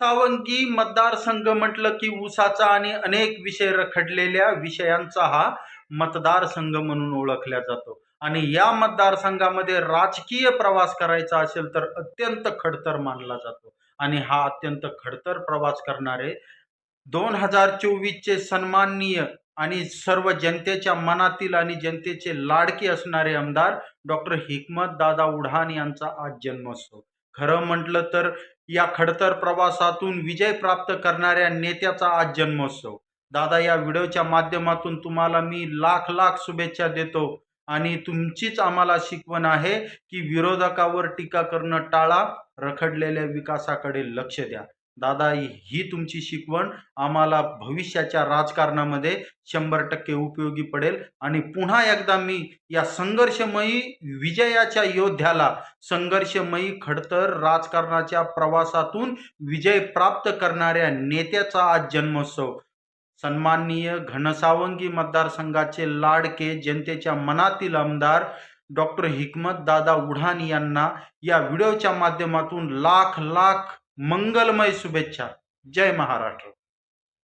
सावंगी मतदारसंघ म्हटलं की ऊसाचा आणि अनेक विषय रखडलेल्या विषयांचा हा मतदारसंघ म्हणून ओळखला जातो. आणि या मतदारसंघामध्ये राजकीय प्रवास करायचा असेल तर अत्यंत खडतर मानला जातो. आणि हा अत्यंत खडतर प्रवास करणारे दोन हजार चोवीसचे सन्माननीय आणि सर्व जनतेच्या मनातील आणि जनतेचे लाडके असणारे आमदार डॉक्टर हिकमत दादा उढान यांचा आज जन्मोत्सव. खरं म्हटलं तर या खडतर प्रवासातून विजय प्राप्त करणाऱ्या नेत्याचा आज जन्मोत्सव. दादा या व्हिडिओच्या माध्यमातून तुम्हाला मी लाख लाख शुभेच्छा देतो आणि तुमचीच आम्हाला शिकवण आहे की विरोधकावर टीका करणं टाळा रखडलेल्या विकासाकडे लक्ष द्या. दादा ही तुमची शिकवण आम्हाला भविष्याच्या राजकारणामध्ये शंभर टक्के उपयोगी पडेल. आणि पुन्हा एकदा मी या संघर्षमयी विजयाच्या योद्ध्याला संघर्षमयी खडतर राजकारणाच्या प्रवासातून विजय प्राप्त करणाऱ्या नेत्याचा आज जन्मोत्सव. सन्माननीय घनसावंगी मतदारसंघाचे लाडके जनतेच्या मनातील आमदार डॉक्टर हिकमत दादा उढान यांना या व्हिडिओच्या माध्यमातून लाख लाख मंगलमय शुभेच्छा. जय महाराष्ट्र.